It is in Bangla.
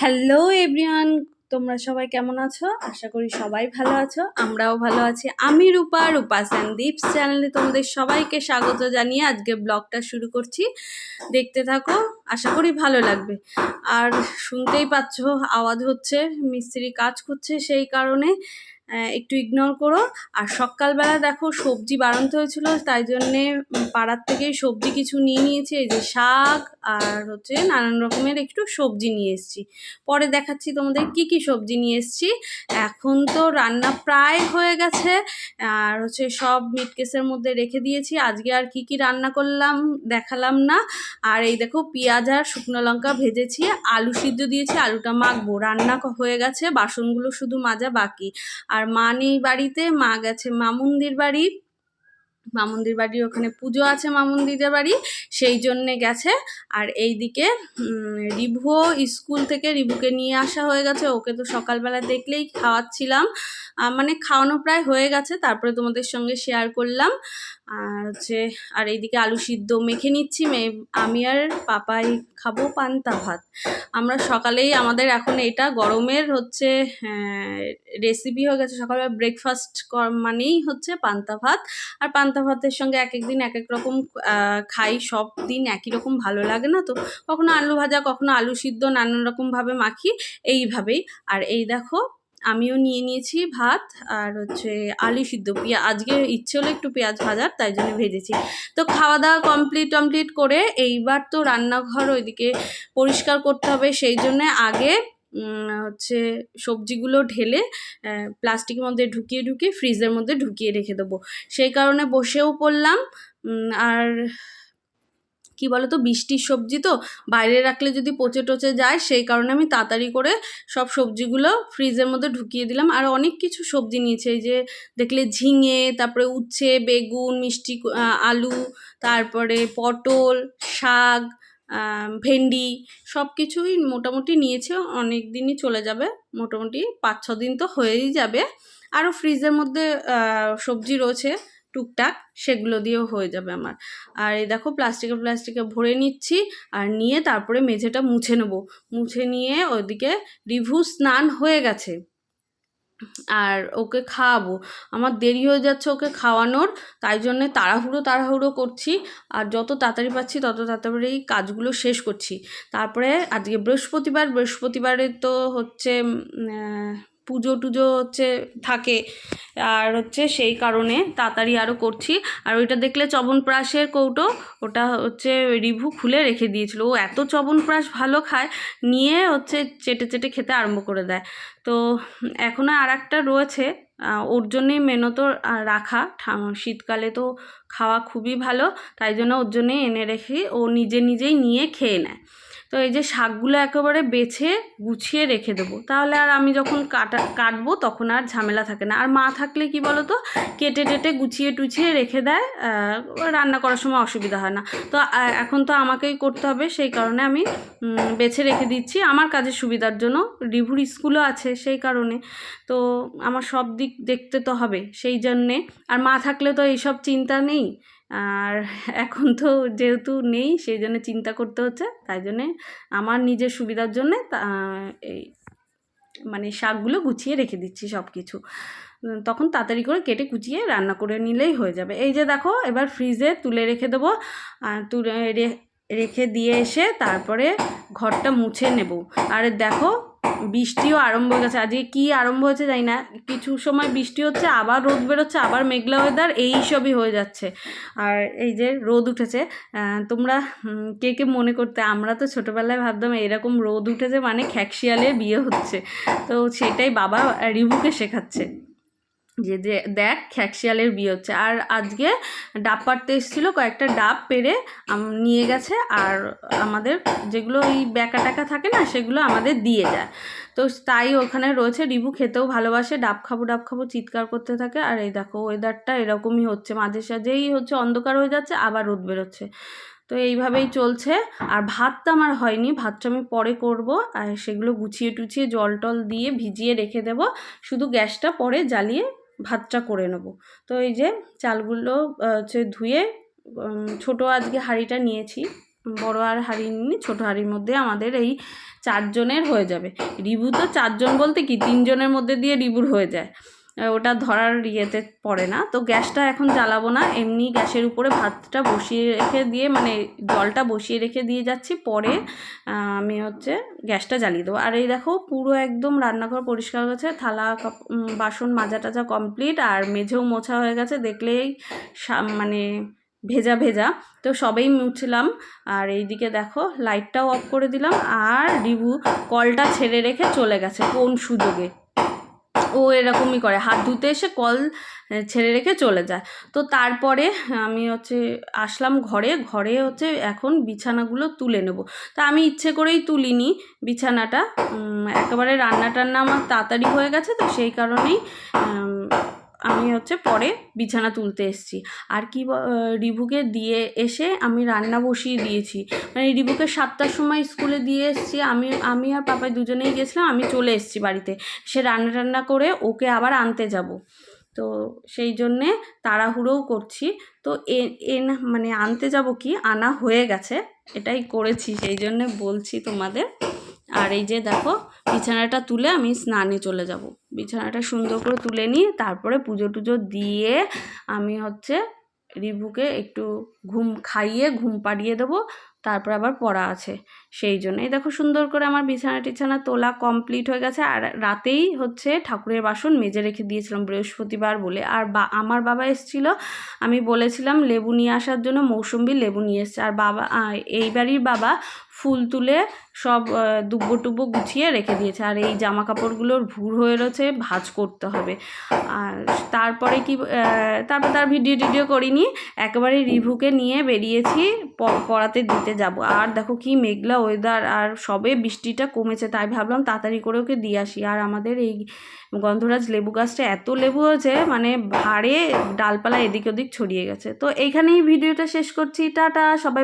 হ্যালো এভরিওয়ান তোমরা সবাই কেমন আছো? আশা করি সবাই ভালো আছো, আমরাও ভালো আছি। আমি রূপা রূপা স্যান্ডীপস চ্যানেলে তোমাদের সবাইকে স্বাগত জানিয়ে আজকে ব্লগটা শুরু করছি। দেখতে থাকো, আশা করি ভালো লাগবে। আর শুনতেই পাচ্ছ, আওয়াজ হচ্ছে, মিস্ত্রি কাজ করছে সেই কারণে। একটু ইগনোর করো। আর সকালবেলা দেখো সবজি বাড়াতে হয়েছিল, তাই জন্যে পাড়ার থেকেই সবজি কিছু নিয়ে নিয়েছি। এই যে শাক আর হচ্ছে নানান রকমের একটু সবজি নিয়ে এসেছি। পরে দেখাচ্ছি তোমাদের কি কি সবজি নিয়ে এসেছি। এখন তো রান্না প্রায় হয়ে গেছে। আর হচ্ছে সব মিট কেসের মধ্যে রেখে দিয়েছি। আজকে আর কি কি রান্না করলাম দেখালাম না। আর এই দেখো পেঁয়াজ আর শুকনো লঙ্কা ভেজেছি, আলু সিদ্ধ দিয়েছি, আলুটা মাখবো। রান্না হয়ে গেছে, বাসনগুলো শুধু মাজা বাকি। আর মা নেই বাড়িতে মা গেছে মামুন্দির বাড়ি মামুন্দির বাড়ির ওখানে পুজো আছে মামুন্দিদের বাড়ি, সেই জন্যে গেছে। আর এই দিকে রিভুও স্কুল থেকে রিভুকে নিয়ে আসা হয়ে গেছে। ওকে তো সকালবেলা দেখলেই খাওয়াচ্ছিলাম। মানে খাওয়ানো প্রায় হয়ে গেছে, তারপরে তোমাদের সঙ্গে শেয়ার করলাম। আর হচ্ছে, আর এইদিকে আলু সিদ্ধ মেখে নিচ্ছি, মে- আমি আর পাপাই খাব পান্তা ভাত। আমরা সকালেই, আমাদের এখন এটা গরমের হচ্ছে রেসিপি হয়ে গেছে সকালবেলা ব্রেকফাস্ট মানেই হচ্ছে পান্তা ভাত। আর পান্তা ভাতের সঙ্গে এক এক দিন এক এক রকম খাই, সব দিন একই রকম ভালো লাগে না তো? কখনো আলু ভাজা, কখনো আলু সিদ্ধ, নানান রকমভাবে মাখি, এইভাবেই। আর এই দেখো, আমিও নিয়ে নিয়েছি ভাত, আর হচ্ছে আলু সিদ্ধ, পেঁয়া, আজকে ইচ্ছে হলো একটু পেঁয়াজ ভাজার, তাই জন্য ভেজেছি। তো খাওয়া দাওয়া কমপ্লিট টমপ্লিট করে এইবার তো রান্নাঘর ওইদিকে পরিষ্কার করতে হবে, সেই জন্য আগে হচ্ছে সবজিগুলো ঢেলে প্লাস্টিকের মধ্যে ঢুকিয়ে ঢুকিয়ে ফ্রিজের মধ্যে ঢুকিয়ে রেখে দেবো। সেই কারণে বসেও পড়লাম আর কি বলতো, বৃষ্টির সবজি তো বাইরে রাখলে যদি পচে টচে যায়, সেই কারণে আমি তাড়াতাড়ি করে সব সবজিগুলো ফ্রিজের মধ্যে ঢুকিয়ে দিলাম। আর অনেক কিছু সবজি নিয়েছে যে দেখলে ঝিঙে, তারপরে উচ্ছে, বেগুন, মিষ্টি, আলু, তারপরে পটল, শাক ভেন্ডি সব কিছুই মোটামুটি নিয়েছে অনেক দিনই চলে যাবে, মোটামুটি পাঁচ ছ দিন তো হয়েই যাবে। আরও ফ্রিজের মধ্যে সবজি রয়েছে, টুকটাক, সেগুলো দিয়েও হয়ে যাবে আমার। আর এই দেখো, প্লাস্টিকে প্লাস্টিকে ভরে নিচ্ছি, আর নিয়ে তারপরে মেঝেটা মুছে নেব। মুছে নিয়ে ওইদিকে রিভু স্নান হয়ে গেছে। আর ওকে খাওয়াবো। আমার দেরি হয়ে যাচ্ছে ওকে খাওয়ানোর, তাই জন্যে তাড়াহুড়ো তাড়াহুড়ো করছি। আর যত তাড়াতাড়ি পাচ্ছি তত তাড়াতাড়ি কাজগুলো শেষ করছি। তারপরে আজকে বৃহস্পতিবার, বৃহস্পতিবারে তো হচ্ছে পুজো টুজো হচ্ছে থাকে। আর হচ্ছে সেই কারণে তাড়াতাড়ি আরও করছি। আর ওইটা দেখলে চবনপ্রাশের কৌটো, ওটা হচ্ছে রিভু খুলে রেখে দিয়েছিল। ও এত চবনপ্রাশ ভালো খায়, নিয়ে হচ্ছে চেটে চেটে খেতে আরম্ভ করে দেয়। তো এখনও আর একটা রয়েছে ওর জন্যেই মেনত রাখা। শীতকালে তো খাওয়া খুবই ভালো, তাই জন্য ওর জন্যেই এনে রেখে ও নিজে নিজেই নিয়ে খেয়ে নেয়। তো এই যে শাকগুলো একেবারে বেছে গুছিয়ে রেখে দেবো, তাহলে আর আমি যখন কাটা, কাটবো তখন আর ঝামেলা থাকে না। আর মা থাকলে কি বলো তো কেটে টেটে গুছিয়ে টুছিয়ে রেখে দেয় রান্না করার সময় অসুবিধা হয় না। তো এখন তো আমাকেই করতে হবে, সেই কারণে আমি বেছে রেখে দিচ্ছি। আমার কাজের সুবিধার জন্য রিভুর স্কুলও আছে সেই কারণে। তো আমার সব দিক দেখতে তো হবে, সেই জন্যে। আর মা থাকলে তো এইসব চিন্তা নেই আর এখন তো যেহেতু নেই সেই জন্য চিন্তা করতে হচ্ছে। তাই জন্যে আমার নিজের সুবিধার জন্যে এই মানে শাকগুলো গুছিয়ে রেখে দিচ্ছি সব কিছু তখন তাড়াতাড়ি করে কেটে কুচিয়ে রান্না করে নিলেই হয়ে যাবে। এই যে দেখো, এবার ফ্রিজে তুলে রেখে দেবো। তুলে রেখে দিয়ে এসে তারপরে ঘরটা মুছে নেব। আর দেখো বৃষ্টিও আরম্ভ হয়ে গেছে। আজকে কী আরম্ভ হয়েছে জানি না। কিছু সময় বৃষ্টি হচ্ছে, আবার রোদ বেরোচ্ছে, আবার মেঘলা ওয়েদার এই সবই হয়ে যাচ্ছে। আর এই যে রোদ উঠেছে তোমরা কে কে মনে করতে, আমরা তো ছোটোবেলায় ভাবতাম এরকম রোদ উঠেছে মানে খ্যাকশিয়ালের বিয়ে হচ্ছে। তো সেটাই বাবা রিভুকে শেখাচ্ছে। যে দেখ খ্যাকশিয়ালের বিয়ে হচ্ছে। আর আজকে ডাব পাড়তে এসেছিল, কয়েকটা ডাব পেরে নিয়ে গেছে আর আমাদের যেগুলো ওই ব্যাকা টাকা থাকে না, সেগুলো আমাদের দিয়ে যায়। তো তাই ওখানে রয়েছে। রিভু খেতেও ভালোবাসে, ডাব খাব ডাব খাব, চিৎকার করতে থাকে। আর এই দেখো ওয়েদারটা এরকমই হচ্ছে। মাঝে সাঝেই হচ্ছে অন্ধকার হয়ে যাচ্ছে, আবার রোদ বেরোচ্ছে। তো এইভাবেই চলছে। আর ভাতটা আমার হয়নি, ভাতটা আমি পরে করব। আর সেগুলো গুছিয়ে টুছিয়ে জল টল দিয়ে ভিজিয়ে রেখে দেব। শুধু গ্যাসটা পরে জ্বালিয়ে ভাতটা করে নেব। তো এই যে চালগুলো হচ্ছে ধুয়ে ছোট আজকে হাঁড়িটা নিয়েছি, বড় আর হাঁড়ি নিয়ে ছোটো হাঁড়ির মধ্যে আমাদের এই চারজনের হয়ে যাবে। রিবু তো চারজন বলতে কি? তিনজনের মধ্যে দিয়ে রিবুর হয়ে যায়। ওটা ধরার ইয়েতে পড়ে না। তো গ্যাসটা এখন জ্বালাবো না। এমনি গ্যাসের উপরে ভাতটা বসিয়ে রেখে দিয়ে মানে জলটা বসিয়ে রেখে দিয়ে যাচ্ছি। পরে আমি হচ্ছে গ্যাসটা জ্বালিয়ে দেবো। আর এই দেখো, পুরো একদম রান্নাঘর পরিষ্কার হয়ে গেছে। থালা বাসন মাজা টাজা কমপ্লিট আর মেঝেও মোছা হয়ে গেছে। দেখলেই মানে ভেজা ভেজা। তো সবেই মুছলাম। আর এইদিকে দেখো লাইটটাও অফ করে দিলাম। আর রিভু কলটা ছেড়ে রেখে চলে গেছে কোন সুযোগে। ও এরকমই করে। হাত ধুতে এসে কল ছেড়ে রেখে চলে যায়। তো তারপরে, আমি হচ্ছে আসলাম ঘরে। ঘরে হচ্ছে এখন বিছানাগুলো তুলে নেব। তা আমি ইচ্ছে করেই তুলিনি বিছানাটা। একেবারে রান্না টান্না আমার তাড়াতাড়ি হয়ে গেছে, তো সেই কারণেই হচ্ছে পরে বিছানা তুলতে এসেছি। আর কি রিভুকে দিয়ে এসে আমি রান্না বসিয়ে দিয়েছি। মানে রিভুকে সাতটার সময় স্কুলে দিয়ে এসেছি। আমি আমি আর পাপাই দুজনেই গেছিলাম, আমি চলে এসেছি বাড়িতে। সে রান্না টান্না করে ওকে আবার আনতে যাব। তো সেই জন্যে তাড়াহুড়োও করছি। তো এ এ মানে আনতে যাব কি? আনা হয়ে গেছে। এটাই করেছি, সেই জন্যে বলছি তোমাদের। আর এই যে দেখো, বিছানাটা তুলে আমি স্নানে চলে যাব। বিছানাটা সুন্দর করে তুলে নিই তারপরে পুজো টুজো দিয়ে আমি হচ্ছে রিভুকে একটু ঘুম খাইয়ে, ঘুম পাড়িয়ে দেবো। তারপর আবার পড়া আছে। সেই জন্যই দেখো সুন্দর করে আমার বিছানা টিছানা তোলা কমপ্লিট হয়ে গেছে। আর রাতেই হচ্ছে ঠাকুরের বাসন মেজে রেখে দিয়েছিলাম বৃহস্পতিবার বলে। আর বা, আমার বাবা এসেছিল। আমি বলেছিলাম, লেবু নিয়ে আসার জন্য মৌসুম্বি লেবু নিয়ে এসছে। আর বাবা এই বাড়ির বাবা ফুল তুলে সব দুব্বো টুব্বো গুছিয়ে রেখে দিয়েছে। আর এই জামা কাপড়গুলোর ভুর হয়ে রয়েছে, ভাঁজ করতে হবে। আর তারপরে কি তারপর তার ভিডিও টিডিও করিনি একেবারে রিভুকে নিয়ে বেরিয়েছি পড়াতে দিতে যাব। আর দেখো কি মেঘলা ওয়েদার আর সবে বৃষ্টিটা কমেছে, তাই ভাবলাম তাড়াতাড়ি করে ওকে দিয়ে আসি। আর আমাদের এই গন্ধরাজ লেবু গাছটা এত লেবু হয়েছে মানে ভারে ডালপালা এদিক ওদিক ছড়িয়ে গেছে। তো এইখানেই ভিডিওটা শেষ করছি। টাটা, সবাই